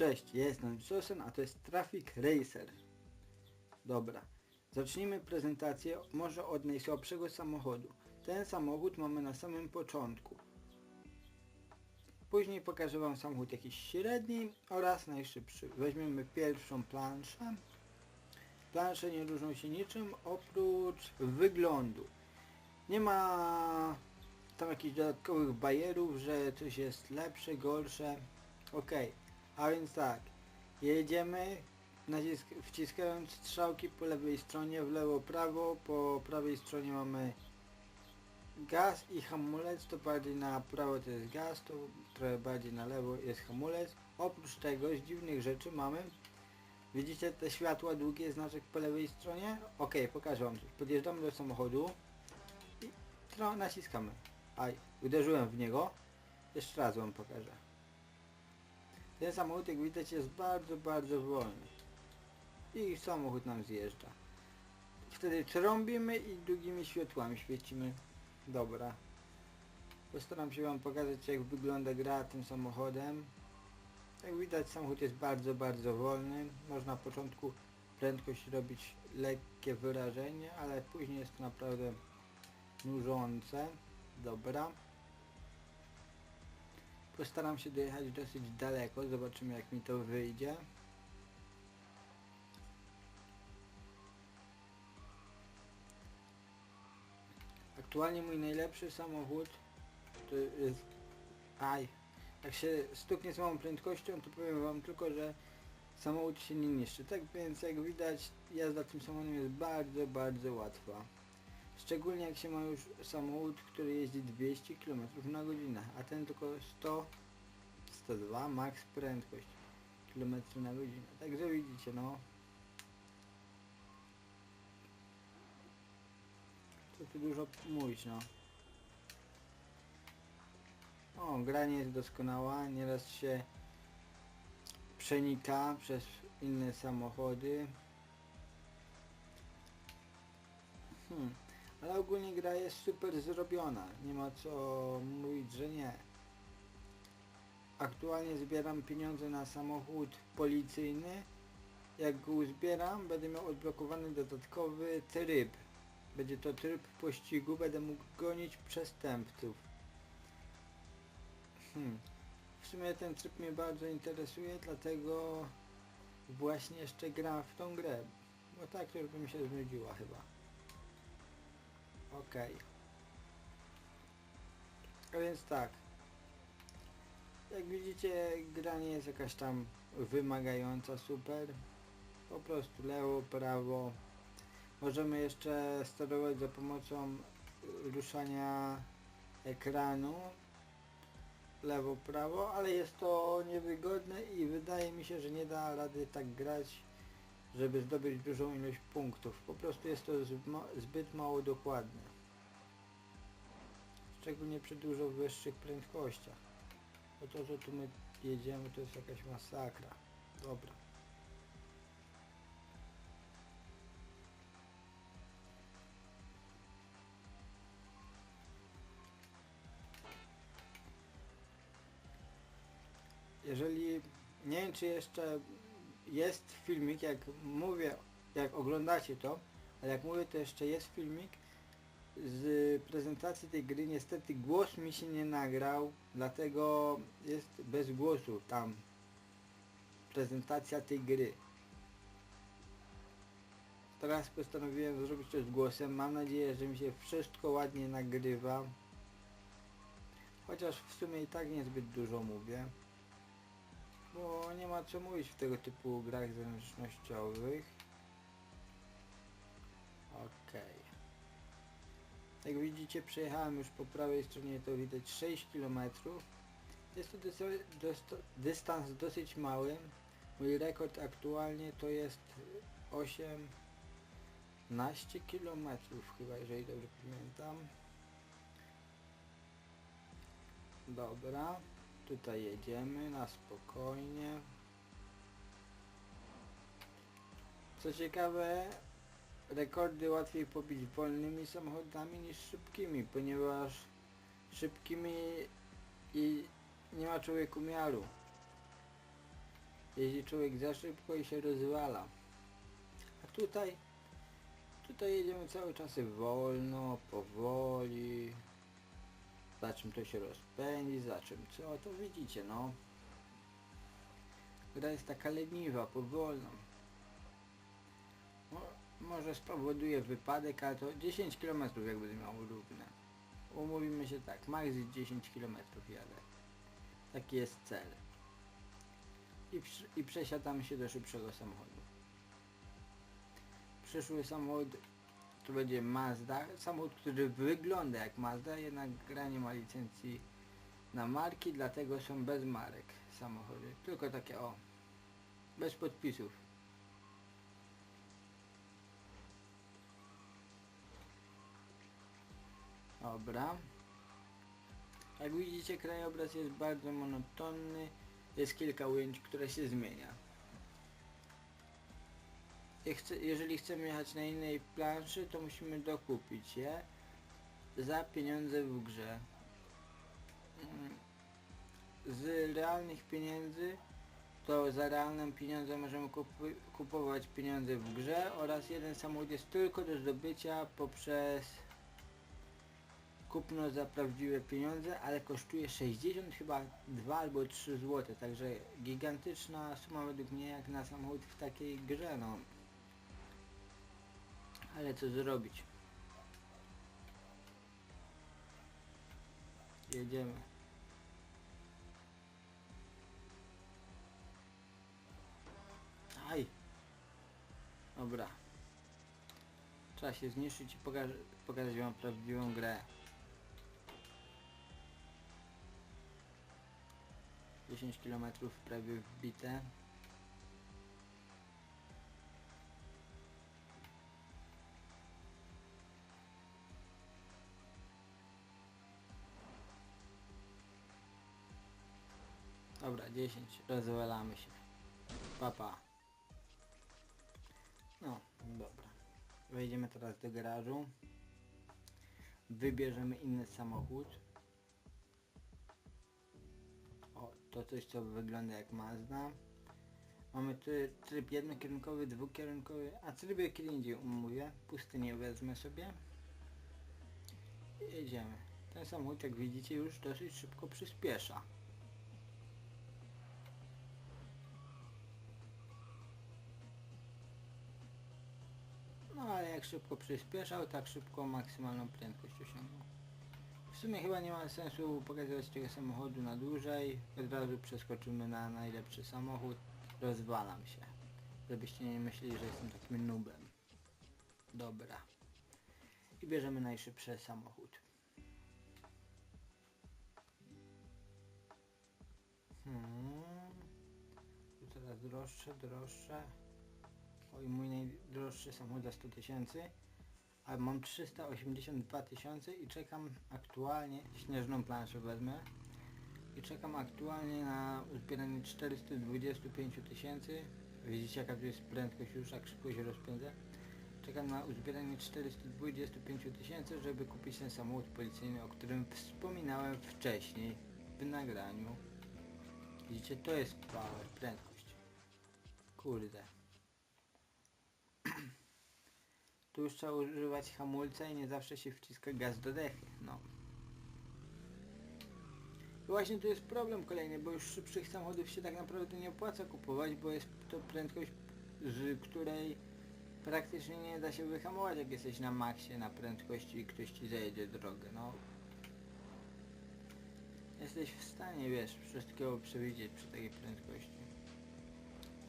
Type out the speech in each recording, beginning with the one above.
Cześć, jestem Sosen, a to jest Traffic Racer. Dobra, zacznijmy prezentację może od najsłabszego samochodu. Ten samochód mamy na samym początku. Później pokażę Wam samochód jakiś średni oraz najszybszy. Weźmiemy pierwszą planszę. Plansze nie różnią się niczym oprócz wyglądu. Nie ma tam jakichś dodatkowych bajerów, że coś jest lepsze, gorsze. Okej, a więc tak, jedziemy nacisk, wciskając strzałki po lewej stronie, w lewo, prawo, po prawej stronie mamy gaz i hamulec, to bardziej na prawo to jest gaz, to trochę bardziej na lewo jest hamulec. Oprócz tego z dziwnych rzeczy mamy, widzicie te światła, długie znaczek po lewej stronie? Ok, pokażę wam. Podjeżdżamy do samochodu i naciskamy. Aj, uderzyłem w niego. Jeszcze raz wam pokażę. Ten samochód jak widać jest bardzo, bardzo wolny. I samochód nam zjeżdża. Wtedy trąbimy i długimi światłami świecimy. Dobra. Postaram się wam pokazać jak wygląda gra tym samochodem. Jak widać samochód jest bardzo, bardzo wolny. Można na początku prędkość robić lekkie wyrażenie, ale później jest to naprawdę nużące. Dobra. Postaram się dojechać dosyć daleko, zobaczymy jak mi to wyjdzie. Aktualnie mój najlepszy samochód to jest... Aj, jak się stuknie z małą prędkością to powiem wam tylko, że samochód się nie niszczy. Tak więc jak widać jazda tym samochodem jest bardzo, bardzo łatwa. Szczególnie jak się ma już samochód, który jeździ 200 km na godzinę, a ten tylko 100, 102 max prędkość km na godzinę. Także widzicie no. Co tu dużo mówić no. O, gra nie jest doskonała, nieraz się przenika przez inne samochody. Hmm. Ale ogólnie gra jest super zrobiona, nie ma co mówić, że nie. Aktualnie zbieram pieniądze na samochód policyjny. Jak go uzbieram, będę miał odblokowany dodatkowy tryb. Będzie to tryb pościgu, będę mógł gonić przestępców. Hmm. W sumie ten tryb mnie bardzo interesuje, dlatego właśnie jeszcze gram w tą grę. Bo tak to już by mi się znudziła chyba. Okej. A więc tak. Jak widzicie, gra nie jest jakaś tam wymagająca super. Po prostu lewo, prawo. Możemy jeszcze sterować za pomocą ruszania ekranu. Lewo, prawo, ale jest to niewygodne i wydaje mi się, że nie da rady tak grać żeby zdobyć dużą ilość punktów. Po prostu jest to zbyt, ma zbyt mało dokładne. Szczególnie przy dużo wyższych prędkościach. Bo to, że tu my jedziemy, to jest jakaś masakra. Dobra. Jeżeli nie wiem czy jeszcze jest filmik, jak mówię, jak oglądacie to, ale jak mówię to jeszcze jest filmik z prezentacji tej gry, niestety głos mi się nie nagrał, dlatego jest bez głosu tam prezentacja tej gry. Teraz postanowiłem zrobić to z głosem, mam nadzieję, że mi się wszystko ładnie nagrywa. Chociaż w sumie i tak niezbyt dużo mówię bo nie ma co mówić w tego typu grach zręcznościowych. Okej. Jak widzicie przejechałem już po prawej stronie to widać 6 km. Jest to dys- dys- dystans dosyć mały. Mój rekord aktualnie to jest 18 km chyba jeżeli dobrze pamiętam. Dobra. Tutaj jedziemy na spokojnie. Co ciekawe, rekordy łatwiej pobić wolnymi samochodami niż szybkimi, ponieważ szybkimi i nie ma człowieku miaru. jeździ człowiek za szybko i się rozwala. A tutaj, tutaj jedziemy cały czas wolno, powoli. Za czym to się rozpędzi, za czym co, to widzicie no. Gra jest taka leniwa, powolna. Mo, może spowoduje wypadek, ale to 10 km jakby miał równe. Umówimy się tak, max 10 km jadę. Taki jest cel. I, I przesiadamy się do szybszego samochodu. Przyszły samochód to będzie Mazda, samochód, który wygląda jak Mazda, jednak gra nie ma licencji na marki, dlatego są bez marek samochody. Tylko takie o, bez podpisów. Dobra. Jak widzicie krajobraz jest bardzo monotonny, jest kilka ujęć, które się zmienia. Jeżeli chcemy jechać na innej planszy, to musimy dokupić je za pieniądze w grze. Mm, Z realnych pieniędzy to za realne pieniądze możemy kupu- kupować pieniądze w grze oraz jeden samochód jest tylko do zdobycia poprzez kupno za prawdziwe pieniądze, ale kosztuje 60 chyba 2 albo 3 zł, także gigantyczna suma według mnie jak na samochód w takiej grze, no. Ale co zrobić? Jedziemy. Aj! Dobra. Trzeba się zniszczyć i pokaż pokazać wam prawdziwą grę. 10 km prawie wbite. Dobra, 10. Rozwalamy się. Papa. No, dobra. Wejdziemy teraz do garażu. Wybierzemy inny samochód. O, to coś co wygląda jak Mazda. Mamy tu tryb jednokierunkowy, dwukierunkowy, a tryb kiedy indziej umówię. Pustynię wezmę sobie. I jedziemy. Ten samochód jak widzicie już dosyć szybko przyspiesza. Jak szybko przyspieszał, tak szybko maksymalną prędkość osiągnął. W sumie chyba nie ma sensu pokazywać tego samochodu na dłużej. Od razu przeskoczymy na najlepszy samochód. Rozwalam się. Żebyście nie myśleli, że jestem takim nubem. Dobra. I bierzemy najszybszy samochód. Hmm. Coraz droższe, droższe. Oj, mój najdroższy samochód za 100 tysięcy. A mam 382 tysiące i czekam aktualnie, śnieżną planszę wezmę. I czekam aktualnie na uzbieranie 425 tysięcy. Widzicie jaka tu jest prędkość już, jak szybko się rozpędza. Czekam na uzbieranie 425 tysięcy, żeby kupić ten samochód policyjny, o którym wspominałem wcześniej w nagraniu. Widzicie, to jest power, prędkość. Kurde. Tu już trzeba używać hamulca i nie zawsze się wciska gaz do dechy, no. I właśnie tu jest problem kolejny, bo już szybszych samochodów się tak naprawdę nie opłaca kupować, bo jest to prędkość, z której praktycznie nie da się wyhamować, jak jesteś na maksie, na prędkości i ktoś ci zajedzie drogę, no. Jesteś w stanie, wiesz, wszystkiego przewidzieć przy takiej prędkości.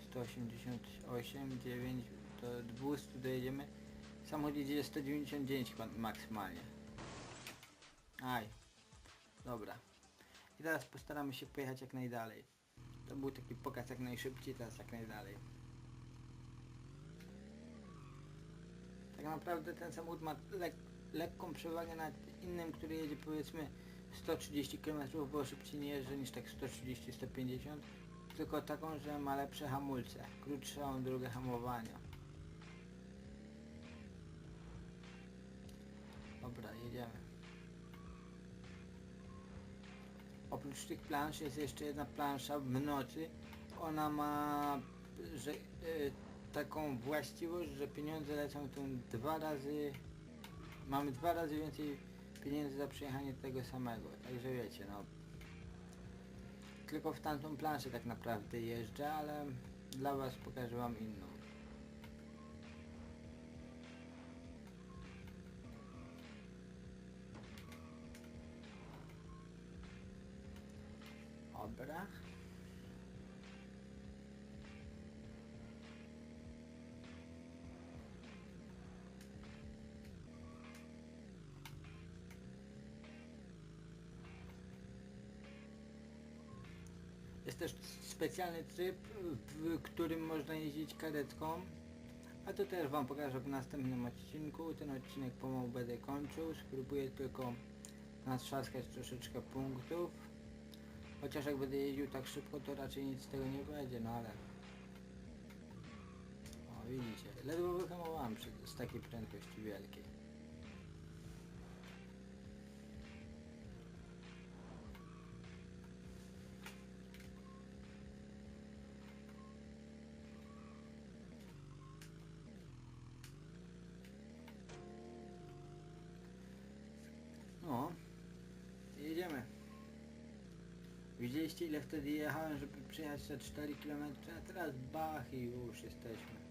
188, 9, do 200 dojedziemy. Samochód jedzie 199 chyba maksymalnie. Aj. Dobra. I teraz postaramy się pojechać jak najdalej. To był taki pokaz jak najszybciej, teraz jak najdalej. Tak naprawdę ten samochód ma lek lekką przewagę nad innym, który jedzie powiedzmy 130 km, bo szybciej nie jeżdżę niż tak 130-150. Tylko taką, że ma lepsze hamulce, krótszą drogę hamowania. Dobra, jedziemy. Oprócz tych plansz jest jeszcze jedna plansza w nocy ona ma że, y, taką właściwość, że pieniądze lecą tu dwa razy, mamy dwa razy więcej pieniędzy za przejechanie tego samego, także wiecie, no tylko w tamtą planszę tak naprawdę jeżdżę, ale dla was pokażę wam inną. Dobra. Jest też specjalny tryb, w którym można jeździć karetką. A to też wam pokażę w następnym odcinku. Ten odcinek pomału będę kończył. Spróbuję tylko natrzaskać troszeczkę punktów. Chociaż jak będę jeździł tak szybko, to raczej nic z tego nie będzie, no ale... O, widzicie, ledwo wyhamowałem przy, z takiej prędkości wielkiej. No, jedziemy. Widzieliście ile wtedy jechałem, żeby przejechać te 4 km, a teraz bach i już jesteśmy.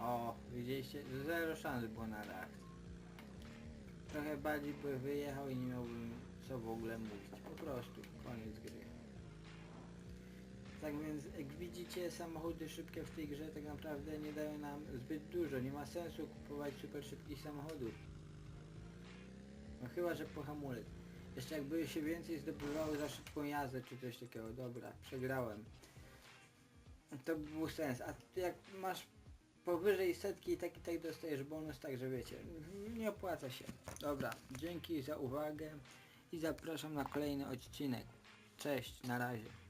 O, widzieliście? Zero szans było na reakcję. Trochę bardziej by wyjechał i nie miałbym co w ogóle mówić. Po prostu, koniec gry. Tak więc jak widzicie samochody szybkie w tej grze tak naprawdę nie dają nam zbyt dużo. Nie ma sensu kupować super szybkich samochodów. No chyba, że po hamulec. Jeszcze jakby się więcej zdobywało za szybką jazdę czy coś takiego. Dobra, przegrałem. To by był sens. A jak masz powyżej setki i tak i tak dostajesz bonus, także wiecie, nie opłaca się. Dobra, dzięki za uwagę i zapraszam na kolejny odcinek. Cześć, na razie.